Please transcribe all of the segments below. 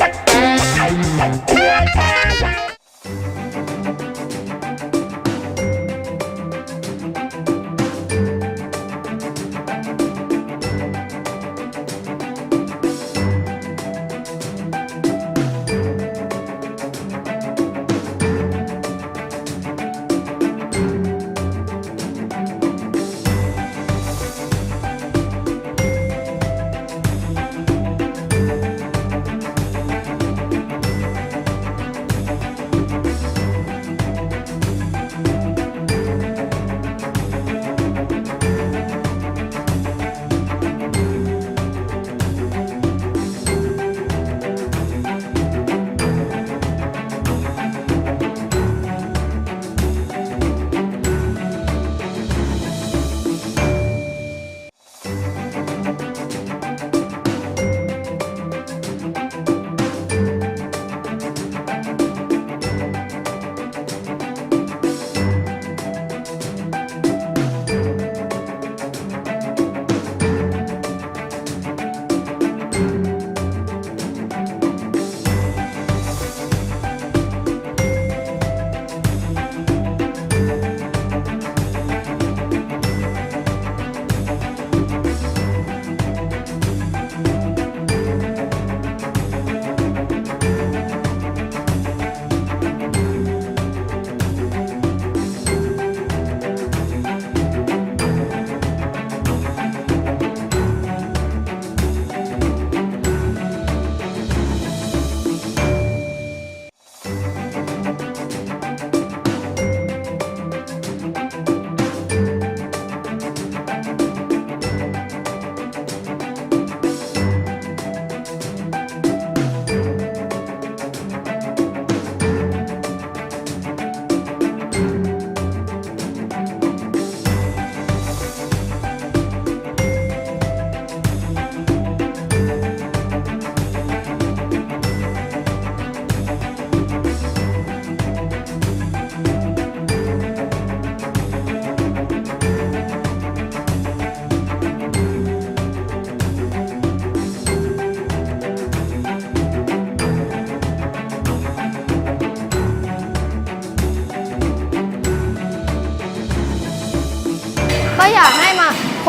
ก็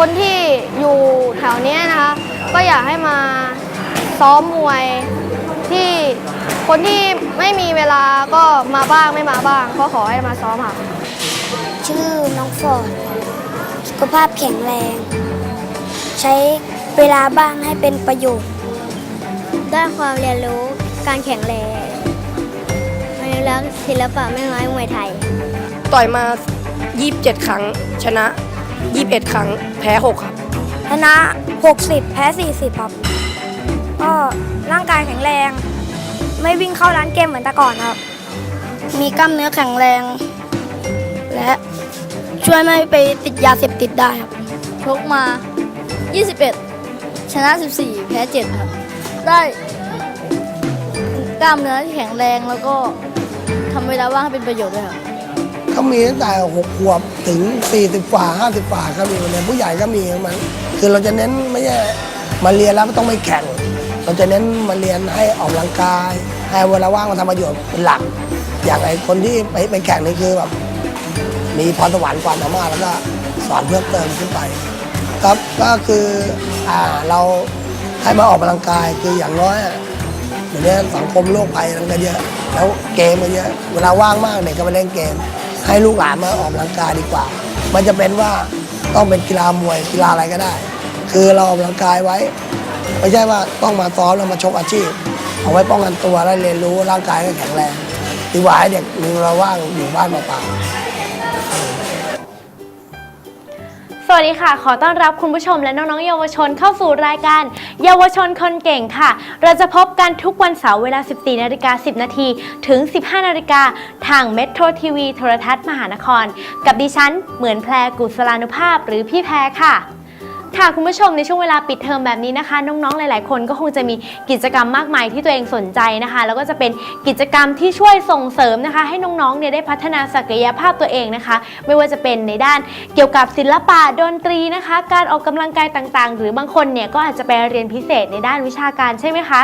คนที่อยู่แถวเนี้ยนะคะ ก็อยากให้มาซ้อมมวยที่คนที่ไม่มีเวลาก็มาบ้างไม่มาบ้าง ก็ขอให้มาซ้อมค่ะ ชื่อน้องฟอร์ดสุขภาพแข็งแรง ใช้เวลาบ้างให้เป็นประโยชน์ด้านความเรียนรู้การแข็งแรงอนุรักษ์ศิลปะแม่ไม้มวยไทย ต่อยมา 27 ครั้งชนะ 21 ครั้งแพ้ 6 ครับ ชนะ 60 แพ้ 40 ครับก็ร่างกายแข็งแรง ไม่วิ่งเข้าร้านเกมเหมือนแต่ก่อนครับ มีกล้ามเนื้อแข็งแรง และช่วยไม่ไปติดยาเสพติดได้ครับชกมา 21 ชนะ 14 แพ้ 7 ครับ ได้กล้ามเนื้อที่แข็งแรงแล้วก็ทำเวลาว่างให้เป็นประโยชน์ด้วยครับ ก็มีตั้งแต่หกขวบถึง 40กว่า50กว่าก็มีเลยผู้ใหญ่ก็มีมันคือเราจะเน้นไม่ใช่มาเรียนแล้วไม่ต้องไปแข่ง เราจะเน้นมาเรียนให้ออกกำลังกาย ให้เวลาว่างมาทำประโยชน์เป็นหลัก อย่างไอ้คนที่ไปไปแข่งนี่คือแบบมีพรสวรรค์ความสามารถแล้วก็สอนเพิ่มเติมขึ้นไปครับก็คืออ่าเราให้มาออกกำลังกายคืออย่างน้อยเดี๋ยวนี้สังคมโลกภัยมันก็เยอะ แล้วเกมมันเยอะ เวลาว่างมากเด็กก็มาเล่นเกม ให้ลูกหลานมาออกกำลังกายดีกว่า มันจะเป็นว่าต้องเป็นกีฬามวยกีฬาอะไรก็ได้ คือเราออกกำลังกายไว้ ไม่ใช่ว่าต้องมาซ้อมแล้วมาชกอาชีพ เอาไว้ป้องกันตัวและเรียนรู้ร่างกายก็แข็งแรงดีกว่าให้เด็กมีเราว่างอยู่บ้านเปล่าๆ สวัสดีค่ะ ขอต้อนรับคุณผู้ชมและน้องๆเยาวชนเข้าสู่รายการ เยาวชนคนเก่งค่ะ เราจะพบกันทุกวันเสาร์เวลา 14นาฬิกา10 นาทีถึง 15นาฬิกาทางเมโทรทีวีโทรทัศน์มหานคร กับดิฉันเหมือนแพรกุศลานุภาพหรือพี่แพรค่ะ ค่ะคุณผู้ชมในช่วงเวลาปิดเทอมแบบนี้นะคะ น้องๆหลาย ๆ คนก็คงจะมีกิจกรรมมากมายที่ตัวเองสนใจนะคะ แล้วก็จะเป็นกิจกรรมที่ช่วยส่งเสริมนะคะ ให้น้องๆเนี่ยได้พัฒนาศักยภาพตัวเองนะคะ ไม่ว่าจะเป็นในด้านเกี่ยวกับศิลปะดนตรีนะคะ การออกกำลังกายต่างๆ หรือบางคนเนี่ยก็อาจจะไปเรียนพิเศษในด้านวิชาการใช่ไหมคะ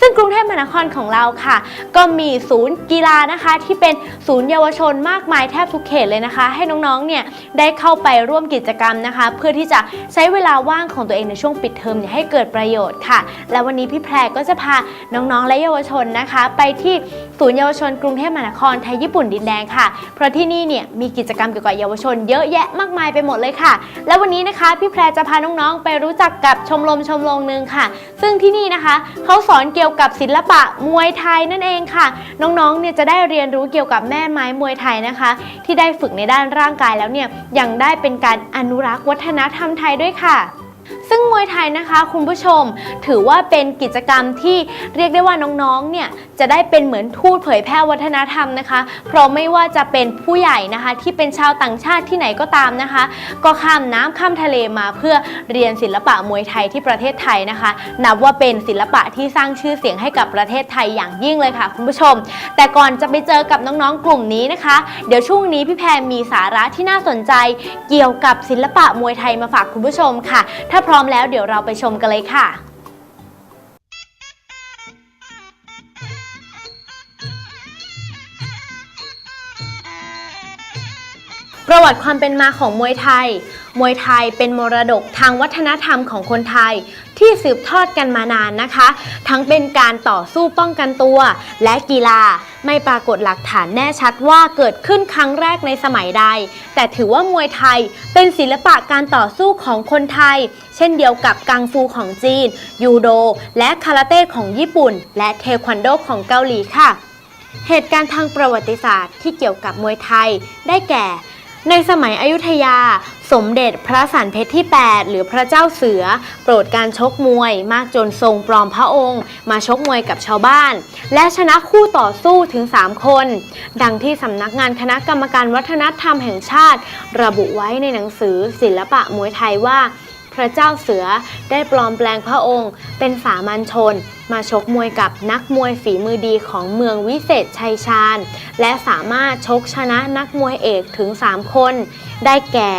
ซึ่งกรุงเทพมหานครของเราค่ะ ก็มีศูนย์กีฬานะคะ ที่เป็นศูนย์เยาวชนมากมายแทบทุกเขตเลยนะคะ ให้น้องๆเนี่ยได้เข้าไปร่วมกิจกรรมนะคะ เพื่อที่จะใช้เวลาว่างของตัวเองในช่วงปิดเทอมเนี่ยให้เกิดประโยชน์ค่ะ และวันนี้พี่แพรก็จะพาน้องๆและเยาวชนนะคะ ไปที่ศูนย์เยาวชนกรุงเทพมหานครไทยญี่ปุ่นดินแดงค่ะ เพราะที่นี่เนี่ยมีกิจกรรมเกี่ยวกับเยาวชนเยอะแยะมากมายไปหมดเลยค่ะ และวันนี้นะคะพี่แพรจะพาน้องๆไปรู้จักกับชมรมชมรมหนึ่งค่ะ ซึ่งที่นี่นะคะเขาสอนเกี่ยวกับศิลปะมวยไทยนั่นเองค่ะ น้องๆ เนี่ยจะได้เรียนรู้เกี่ยวกับแม่ไม้มวยไทยนะคะ ที่ได้ฝึกในด้านร่างกายแล้วเนี่ยยังได้เป็นการอนุรักษ์วัฒนธรรมไทยด้วยค่ะซึ่งมวยไทยนะคะคุณผู้ชมถือว่าเป็นกิจกรรมที่เรียกได้ว่าน้องๆเนี่ยจะได้เป็นเหมือนทูตเผยแพร่วัฒนธรรมนะคะ เพราะไม่ว่าจะเป็นผู้ใหญ่นะคะ ที่เป็นชาวต่างชาติที่ไหนก็ตามนะคะ ก็ข้ามน้ำข้ามทะเลมาเพื่อเรียนศิลปะมวยไทยที่ประเทศไทยนะคะ นับว่าเป็นศิลปะที่สร้างชื่อเสียงให้กับประเทศไทยอย่างยิ่งเลยค่ะ คุณผู้ชม แต่ก่อนจะไปเจอกับน้องๆกลุ่มนี้นะคะ เดี๋ยวช่วงนี้พี่แพรมีสาระที่น่าสนใจ เกี่ยวกับศิลปะมวยไทยมาฝากคุณผู้ชมค่ะ ถ้าพร้อมแล้วเดี๋ยวเราไปชมกันเลยค่ะประวัติความเป็นมาของมวยไทย มวยไทยเป็นมรดกทางวัฒนธรรมของคนไทย ที่สืบทอดกันมานานนะคะ ทั้งเป็นการต่อสู้ป้องกันตัว และกีฬาไม่ปรากฏหลักฐานแน่ชัดว่าเกิดขึ้นครั้งแรกในสมัยใด แต่ถือว่ามวยไทยเป็นศิลปะการต่อสู้ของคนไทย เช่นเดียวกับกังฟูของจีน ยูโด และคาราเต้ของญี่ปุ่น และเทควันโดของเกาหลีค่ะ เหตุการณ์ทางประวัติศาสตร์ที่เกี่ยวกับมวยไทยได้แก่ ในสมัยอยุธยา สมเด็จพระสันเพชรที่ 8 หรือพระเจ้าเสือ โปรดการชกมวยมากจนทรงปลอมพระองค์ มาชกมวยกับชาวบ้าน และชนะคู่ต่อสู้ถึง 3 คน ดังที่สำนักงานคณะกรรมการวัฒนธรรมแห่งชาติ ระบุไว้ในหนังสือศิลปะมวยไทยว่า พระเจ้าเสือได้ปลอมแปลงพระองค์ เป็นสามัญชน มาชกมวยกับนักมวยฝีมือดีของเมืองวิเศษชัยชาญ และสามารถชกชนะนักมวยเอกถึง 3 คน ได้แก่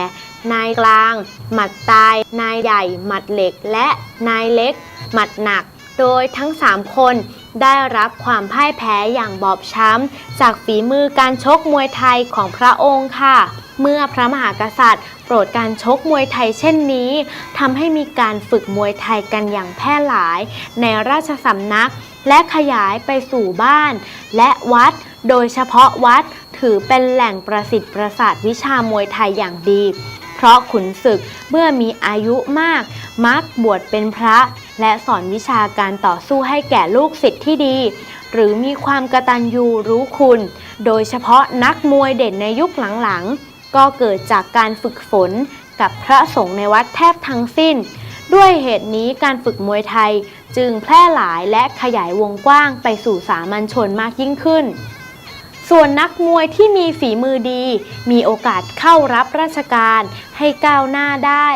นายกลาง หมัดตาย นายใหญ่ หมัดเหล็ก และนายเล็ก หมัดหนัก โดยทั้ง 3 คนได้รับความพ่ายแพ้อย่างบอบช้ำ จากฝีมือการชกมวยไทยของพระองค์ค่ะ เมื่อพระมหากษัตริย์ โปรดการชกมวยไทยเช่นนี้ทำให้มีการฝึกมวยไทยกันอย่างแพร่หลาย ในราชสำนัก และขยายไปสู่บ้าน และวัด โดยเฉพาะวัดถือเป็นแหล่งประสิทธิ์ประสาทวิชามวยไทยอย่างดี เพราะขุนศึกเมื่อมีอายุมาก มักบวชเป็นพระ และสอนวิชาการต่อสู้ให้แก่ลูกศิษย์ที่ดี หรือมีความกระตัญญูรู้คุณ โดยเฉพาะนักมวยเด่นในยุคหลังๆ ก็เกิดจากการฝึกฝนกับพระสงฆ์ในวัดแทบทั้งสิ้น ด้วยเหตุนี้การฝึกมวยไทยจึงแพร่หลายและขยายวงกว้างไปสู่สามัญชนมากยิ่งขึ้น ส่วนนักมวยที่มีฝีมือดี มีโอกาสเข้ารับราชการให้ก้าวหน้าได้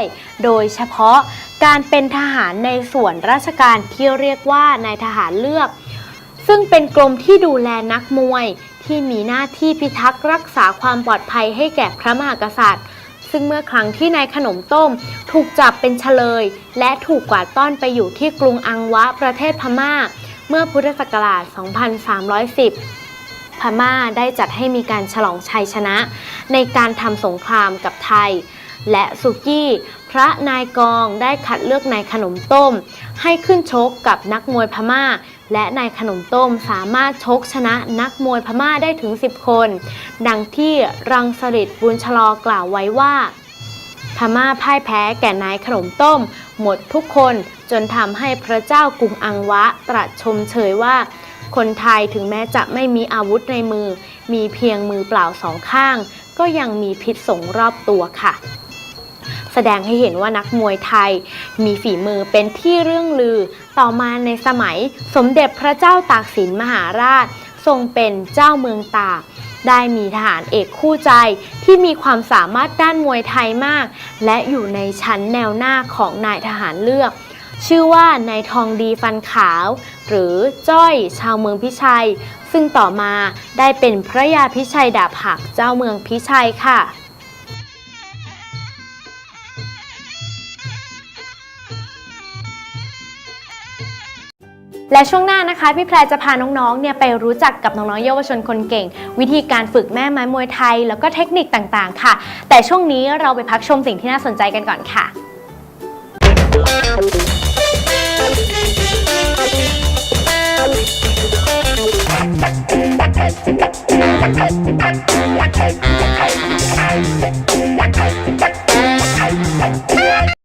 โดยเฉพาะการเป็นทหารในส่วนราชการที่เรียกว่านายทหารเลือก ซึ่งเป็นกรมที่ดูแลนักมวย ที่มีหน้าที่พิทักษ์รักษาความปลอดภัยให้แก่พระมหากษัตริย์ ซึ่งเมื่อครั้งที่นายขนมต้มถูกจับเป็นเฉลย และถูกกวาดต้อนไปอยู่ที่กรุงอังวะประเทศพม่า เมื่อพุทธศักราช 2310 พม่าได้จัดให้มีการฉลองชัยชนะ ในการทำสงครามกับไทยและสุกี้ พระนายกองได้คัดเลือกนายขนมต้ม ให้ขึ้นชกกับนักมวยพม่า และนายขนมต้มสามารถชกชนะนักมวยพม่าได้ถึง 10 คน ดังที่รังสฤษดิ์บุญชลอกล่าวไว้ว่า พม่าพ่ายแพ้แก่นายขนมต้ม หมดทุกคนจนทำให้พระเจ้ากรุงอังวะตรัสชมเชยว่า คนไทยถึงแม้จะไม่มีอาวุธในมือ มีเพียงมือเปล่าสองข้าง ก็ยังมีพิษสงรอบตัวค่ะ แสดงให้เห็นว่านักมวยไทย มีฝีมือเป็นที่เรื่องลือ ต่อมาในสมัยสมเด็จพระเจ้าตากสินมหาราช ทรงเป็นเจ้าเมืองตากได้มีทหารเอกคู่ใจที่มีความสามารถด้านมวยไทยมาก และอยู่ในชั้นแนวหน้าของนายทหารเลือก ชื่อว่านายทองดีฟันขาว หรือจ้อยชาวเมืองพิชัย ซึ่งต่อมาได้เป็นพระยาพิชัยดาบหักเจ้าเมืองพิชัยค่ะ และช่วงหน้านะคะพี่แพรจะพาน้องๆเนี่ยไปรู้จักกับน้องๆเยาวชนคนเก่ง วิธีการฝึกแม่ไม้มวยไทย แล้วก็เทคนิคต่างๆ ค่ะ แต่ช่วงนี้เราไปพักชมสิ่งที่น่าสนใจกันก่อนค่ะ Thank